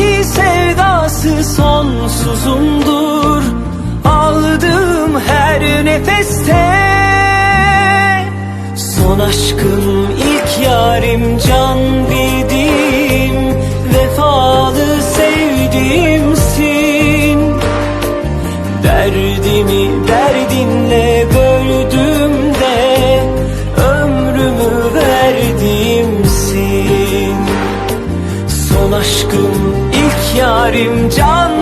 ki sevdası sonsuzumdur. Aldığım her nefeste Son aşkım ilk yarim can bildiğim Vefalı sevdiğimsin. Derdimi derdinle böldüm de Ömrümü verdiğimsin. Son aşkım yarim can